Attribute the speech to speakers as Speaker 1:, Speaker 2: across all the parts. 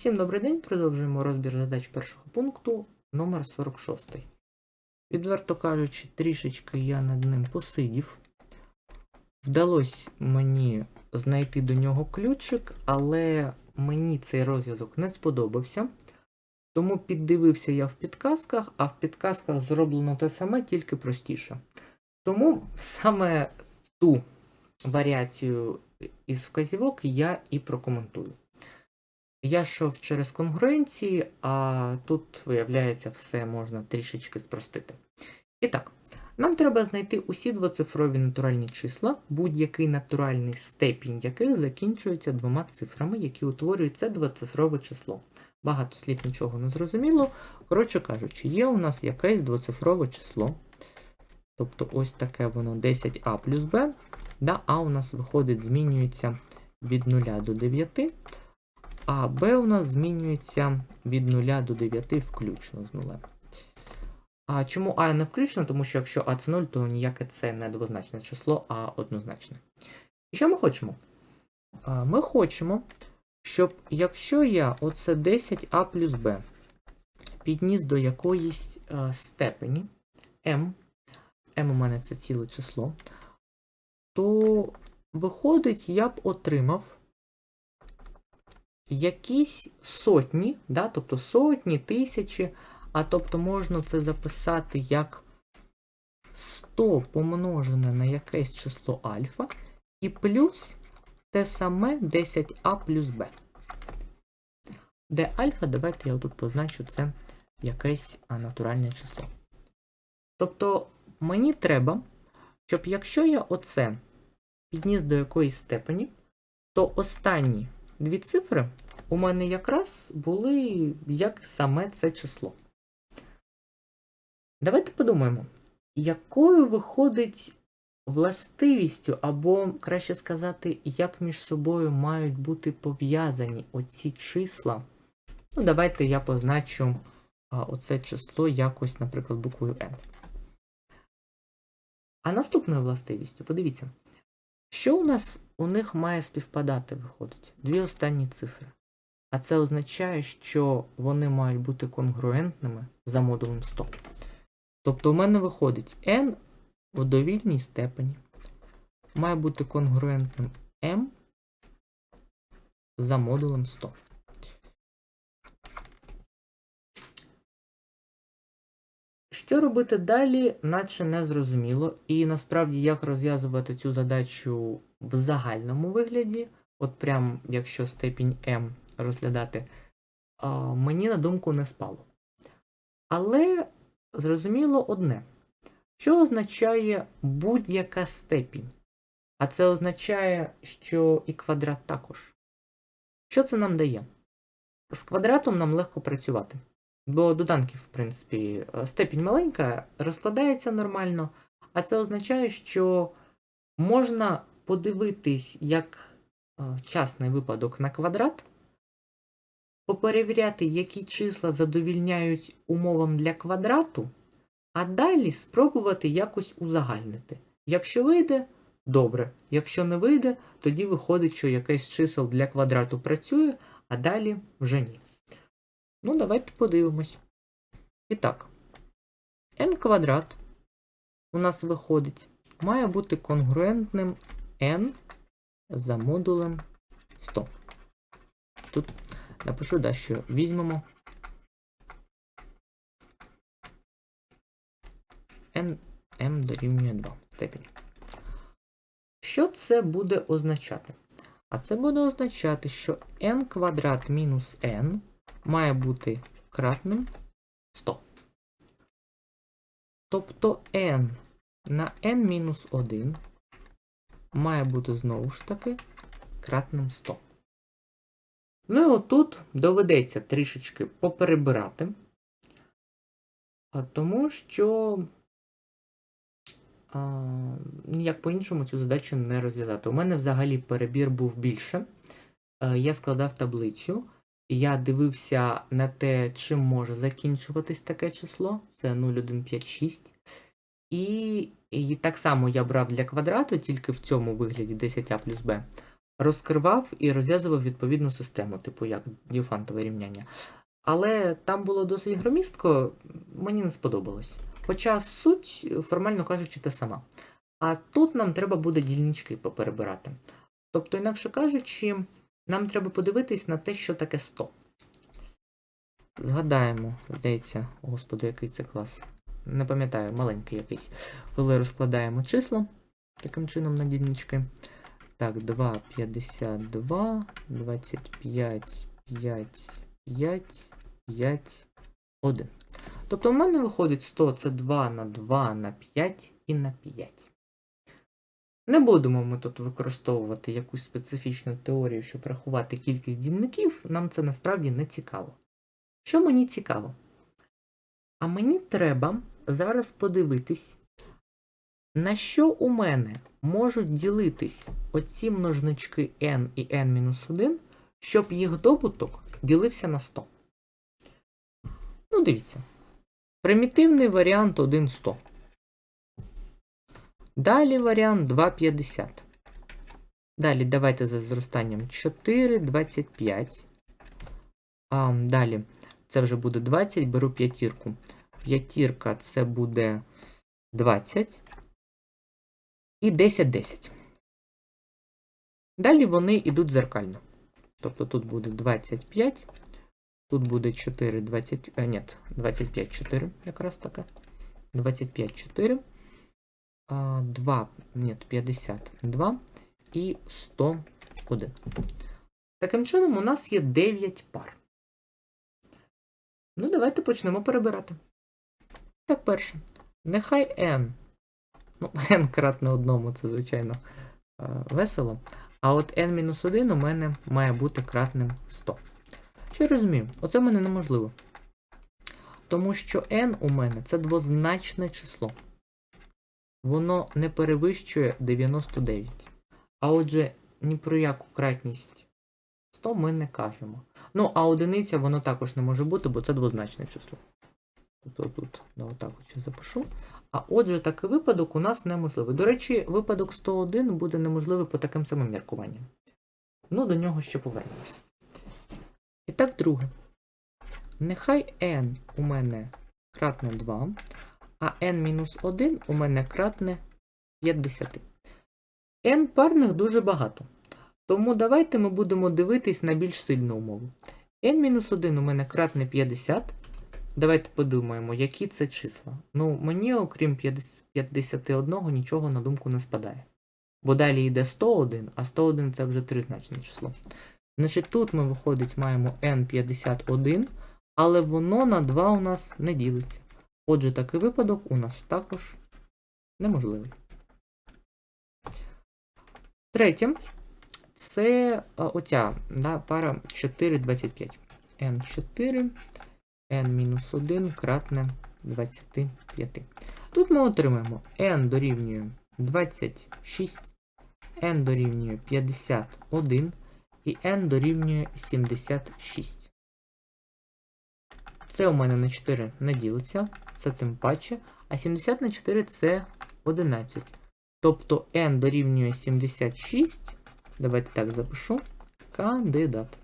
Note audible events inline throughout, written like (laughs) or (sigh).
Speaker 1: Всім добрий день. Продовжуємо розбір задач першого пункту номер 46. Відверто кажучи, трішечки я над ним посидів. Вдалося мені знайти до нього ключик, але мені цей розв'язок не сподобався. Тому піддивився я в підказках, а в підказках зроблено те саме, тільки простіше. Тому саме ту варіацію із вказівок я і прокоментую. Я йшов через конгруенції, а тут, виявляється, все можна трішечки спростити. І так, нам треба знайти усі двоцифрові натуральні числа, будь-який натуральний степінь яких закінчується двома цифрами, які утворюють це двоцифрове число. Багато слів нічого не зрозуміло. Коротше кажучи, є у нас якесь двоцифрове число. Тобто ось таке воно 10а плюс b. Да, А у нас виходить, змінюється від 0 до 9. А b у нас змінюється від 0 до 9 включно з нулем. А чому А не включно? Тому що якщо А це 0, то ніяке це не двозначне число, а однозначне. І що ми хочемо? Ми хочемо, щоб якщо я оце 10а плюс b підніс до якоїсь степені m, m у мене це ціле число, то виходить, я б отримав якісь сотні, да, тобто сотні, тисячі, а тобто можна це записати як 100 помножене на якесь число альфа, і плюс те саме 10а плюс b. Де альфа, давайте я тут позначу це якесь натуральне число. Тобто мені треба, щоб якщо я оце підніс до якоїсь степені, то останні дві цифри у мене якраз були як саме це число. Давайте подумаємо, якою виходить властивістю, або, краще сказати, як між собою мають бути пов'язані оці числа. Ну, давайте я позначу а, оце число якось, наприклад, буквою N. А наступною властивістю, подивіться, що у нас у них має співпадати, виходить? Дві останні цифри. А це означає, що вони мають бути конгруентними за модулем 100. Тобто у мене виходить n в довільній степені має бути конгруентним m за модулем 100. Що робити далі, наче не зрозуміло. І насправді як розв'язувати цю задачу в загальному вигляді, от прям якщо степінь m розглядати, мені на думку не спало. Але зрозуміло одне, що означає будь-яка степінь. А це означає, що і квадрат також. Що це нам дає? З квадратом нам легко працювати. Бо доданків, в принципі, степінь маленька, розкладається нормально, а це означає, що можна подивитись як частний випадок на квадрат, поперевіряти, які числа задовільняють умовам для квадрату, а далі спробувати якось узагальнити. Якщо вийде, добре. Якщо не вийде, тоді виходить, що якесь чисел для квадрату працює, а далі вже ні. Ну, давайте подивимось. І так, n квадрат у нас виходить, має бути конгруентним n за модулем 100. Тут напишу, да, що візьмемо n m дорівнює 2 степінь. Що це буде означати? А це буде означати, що n квадрат мінус n має бути кратним 100. Тобто n на n-1 має бути знову ж таки кратним 100. Ну і отут доведеться трішечки поперебирати, тому що а, ніяк по-іншому цю задачу не розв'язати. У мене взагалі перебір був більше. Я складав таблицю. Я дивився на те, чим може закінчуватись таке число. Це 0,156. І, і так само я брав для квадрату, тільки в цьому вигляді 10а плюс b. розкривав і розв'язував відповідну систему, типу як діофантове рівняння. Але там було досить громістко, мені не сподобалось. Хоча суть, формально кажучи, та сама. А тут нам треба буде дільнички поперебирати. Тобто, інакше кажучи, нам треба подивитись на те, що таке 100. Згадаємо, здається, господи, який це клас. Не пам'ятаю, маленький якийсь. Коли розкладаємо числа таким чином на дільнички. Так, 2, 52, 25, 5, 5, 5, 1. Тобто в мене виходить 100 це 2 на 2 на 5 і на 5. Не будемо ми тут використовувати якусь специфічну теорію, щоб рахувати кількість дільників, нам це насправді не цікаво. Що мені цікаво? А мені треба зараз подивитись, на що у мене можуть ділитись оці множнички n і n-1, щоб їх добуток ділився на 100. Ну, дивіться. Примітивний варіант 1 100. Далі варіант 2,50. Далі давайте за зростанням 4, 25. А, далі це вже буде 20, беру п'ятірку. П'ятірка це буде 20. І 10, 10. Далі вони йдуть зеркально. Тобто тут буде 25, тут буде 4, 20, а, ні, 25, 4, якраз таке. 25, 4. 2, ні, 52 і 101. Таким чином, у нас є 9 пар. Ну, давайте почнемо перебирати. Так, перше. Нехай n. Ну, (laughs) n кратне одному, це, звичайно, е, весело. А от n-1 у мене має бути кратним 100. Що розумію? Оце в мене неможливо. Тому що n у мене це двозначне число воно не перевищує 99. А отже, ні про яку кратність 100 ми не кажемо. Ну, а одиниця воно також не може бути, бо це двозначне число. Тобто тут да, отак от запишу. А отже, такий випадок у нас неможливий. До речі, випадок 101 буде неможливий по таким самим міркуванням. Ну, до нього ще повернемось. І так, друге. Нехай n у мене кратне 2, а n-1 у мене кратне 50. n парних дуже багато. Тому давайте ми будемо дивитись на більш сильну умову. n-1 у мене кратне 50. Давайте подумаємо, які це числа. Ну, мені, окрім 51, нічого на думку не спадає. Бо далі йде 101, а 101 це вже тризначне число. Значить, тут ми, виходить, маємо n51, але воно на 2 у нас не ділиться. Отже, такий випадок у нас також неможливий. Третє, це оця да, пара 4,25. N4, N-1 кратне 25. Тут ми отримаємо N дорівнює 26, N дорівнює 51 і N дорівнює 76. Це у мене на 4 не ділиться, це тим паче. А 70 на 4 це 11. Тобто n дорівнює 76. Давайте так запишу. Кандидат.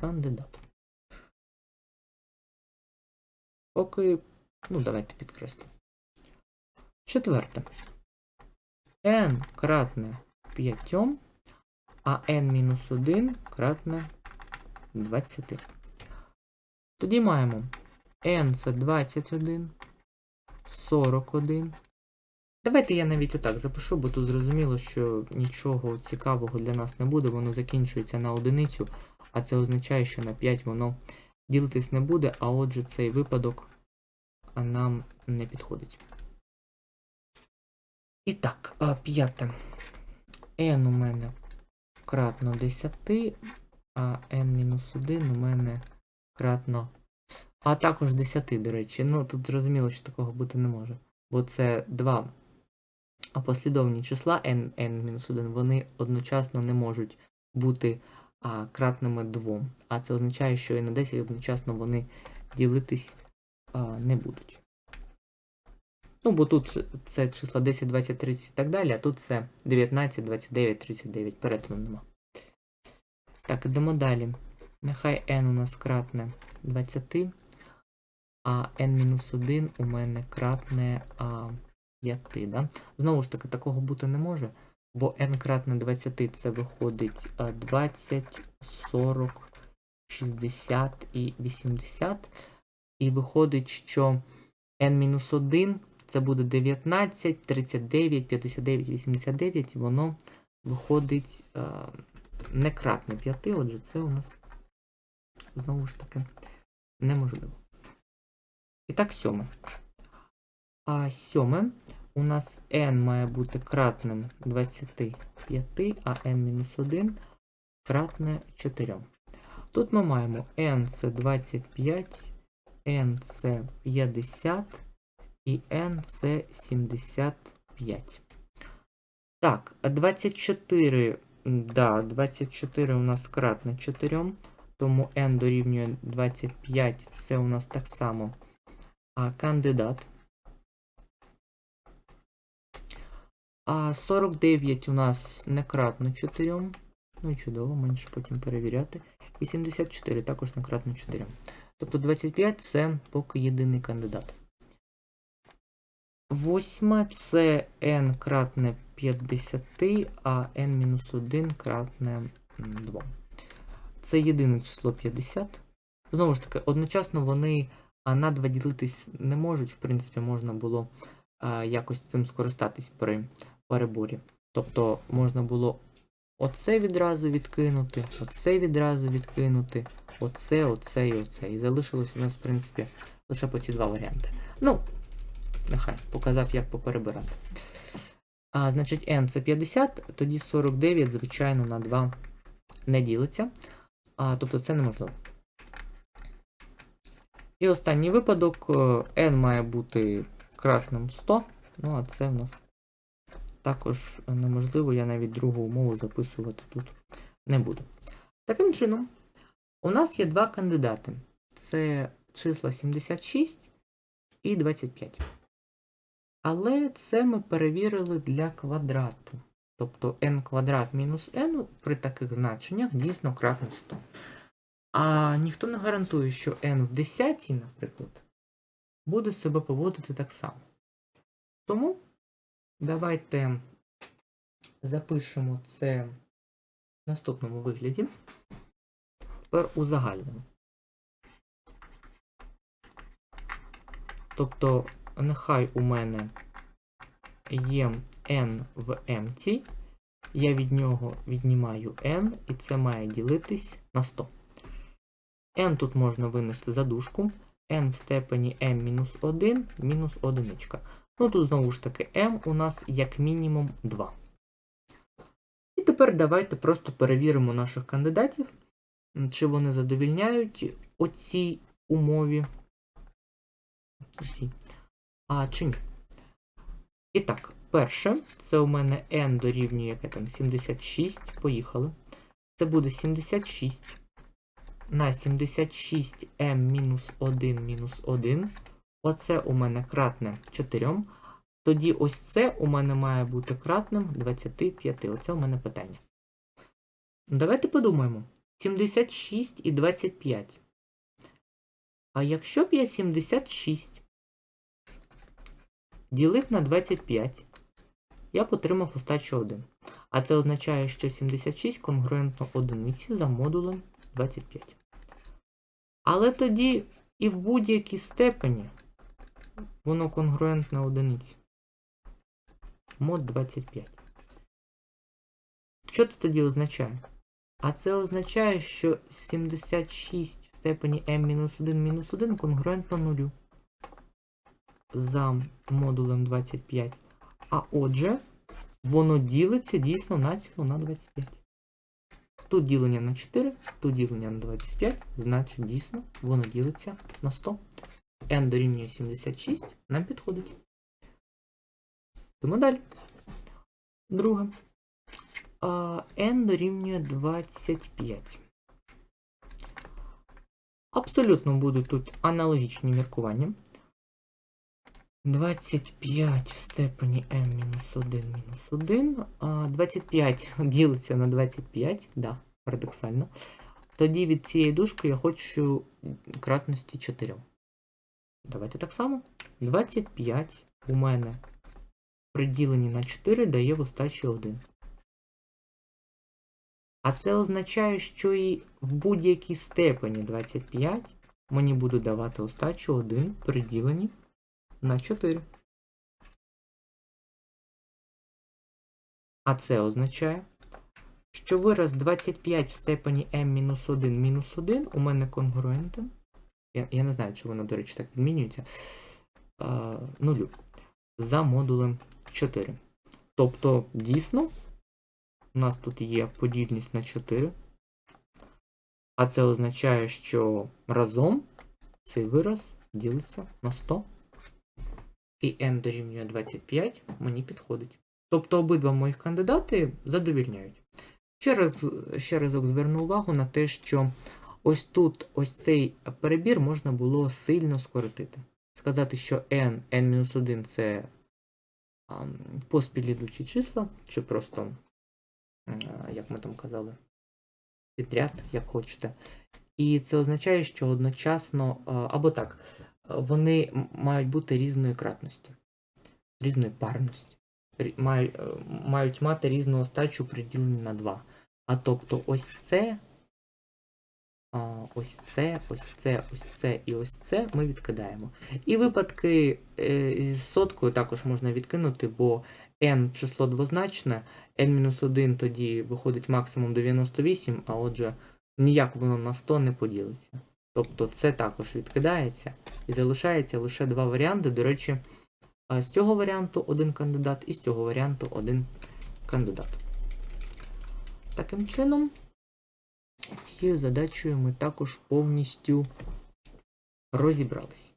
Speaker 1: Кандидат. Поки. Ну, давайте підкреслю. Четверте. n кратне 5, а n-1 кратне 20. Тоді маємо n це 21, 41. Давайте я навіть отак запишу, бо тут зрозуміло, що нічого цікавого для нас не буде, воно закінчується на одиницю, а це означає, що на 5 воно ділитись не буде, а отже, цей випадок нам не підходить. І так, п'яте. n у мене кратно 10, а n-1 у мене кратно. А також 10, до речі. Ну, тут зрозуміло, що такого бути не може. Бо це два послідовні числа n, n-1, вони одночасно не можуть бути а, кратними 2. А це означає, що і на 10 одночасно вони ділитись а, не будуть. Ну, бо тут це числа 10, 20, 30 і так далі, а тут це 19, 29, 39. Перетину нема. Так, ідемо далі. Нехай n у нас кратне 20, а n-1 у мене кратне а, 5. Да? Знову ж таки, такого бути не може, бо n кратне 20 це виходить 20, 40, 60 і 80. І виходить, що n-1 це буде 19, 39, 59, 89, і воно виходить е, не кратне 5, отже, це у нас знову ж таки неможливо. І так, сьоме. А сьоме у нас n має бути кратним 25, а n-1 кратне 4. Тут ми маємо n це 25, n це 50 і n це 75. Так, 24, м, да, 24 у нас кратне 4, тому n дорівнює 25, це у нас так само а, кандидат. А 49 у нас не кратно 4. Ну і чудово, менше потім перевіряти. І 74 також не кратно 4. Тобто 25 це поки єдиний кандидат. Восьме це n кратне 50, а n-1 кратне 2. Це єдине число 50. Знову ж таки, одночасно вони на 2 ділитись не можуть. В принципі, можна було якось цим скористатись при переборі. Тобто можна було оце відразу відкинути, оце відразу відкинути, оце, оце і оце. І залишилось у нас, в принципі, лише по ці два варіанти. Ну, нехай показав, як поперебирати. А, значить, n це 50, тоді 49, звичайно, на 2 не ділиться. А, тобто це неможливо. І останній випадок е, n має бути кратним 100. Ну, а це в нас також неможливо. Я навіть другу умову записувати тут не буду. Таким чином, у нас є два кандидати: це числа 76 і 25. Але це ми перевірили для квадрату. Тобто n квадрат мінус n при таких значеннях дійсно кратне 100. А ніхто не гарантує, що n в 10, наприклад, буде себе поводити так само. Тому давайте запишемо це в наступному вигляді. Тепер узагальнимо. Тобто, нехай у мене є n в empty, я від нього віднімаю n, і це має ділитись на 100. n тут можна винести за дужку, n в степені m мінус 1 мінус 1. Ну тут знову ж таки m у нас як мінімум 2. І тепер давайте просто перевіримо наших кандидатів, чи вони задовільняють оцій умові. Оцій. А? І так, перше, це у мене n дорівнює яке там 76. Поїхали. Це буде 76 на 76 m мінус 1 мінус 1. Оце у мене кратне 4. Тоді ось це у мене має бути кратним 25. Оце у мене питання. Давайте подумаємо. 76 і 25. А якщо б я 76 ділив на 25, я отримав остачу 1. А це означає, що 76 конгруентно одиниці за модулем 25. Але тоді і в будь-якій степені воно конгруентне одиниці. Мод 25. Що це тоді означає? А це означає, що 76 в степені m-1-1 конгруентно нулю за модулем 25. А отже, воно ділиться дійсно на цілу на 25. Тут ділення на 4, тут ділення на 25, значить дійсно воно ділиться на 100. n дорівнює 76 нам підходить. Йдемо далі. Друге. N дорівнює 25. Абсолютно будуть тут аналогічні міркування. 25 в степені m мінус 1 мінус 1. А 25 (laughs) ділиться на 25, да, парадоксально. Тоді від цієї дужки я хочу кратності 4. Давайте так само. 25 у мене при діленні на 4 дає в остачі 1. А це означає, що і в будь-якій степені 25 мені буде давати остачу 1 при діленні на 4. А це означає, що вираз 25 в степені m-1 мінус 1 у мене конгруентен. Я, я не знаю, чи воно, до речі, так відмінюється. А, нулю. За модулем 4. Тобто, дійсно, у нас тут є подільність на 4. А це означає, що разом цей вираз ділиться на 100. І n дорівнює 25 мені підходить. Тобто обидва моїх кандидати задовільняють. Ще раз ще разок зверну увагу на те, що ось тут ось цей перебір можна було сильно скоротити. Сказати, що n, n-1 це а, поспіль ідучі числа, чи просто, а, як ми там казали, підряд, як хочете. І це означає, що одночасно, а, або так, вони мають бути різної кратності, різної парності. Мають, е, мати різну остачу приділені на 2. А тобто ось це, ось це, ось це, ось це і ось це ми відкидаємо. І випадки е, з соткою також можна відкинути, бо n число двозначне, n-1 тоді виходить максимум 98, а отже, ніяк воно на 100 не поділиться. Тобто це також відкидається і залишається лише два варіанти. До речі, з цього варіанту один кандидат, і з цього варіанту один кандидат. Таким чином, з цією задачею ми також повністю розібрались.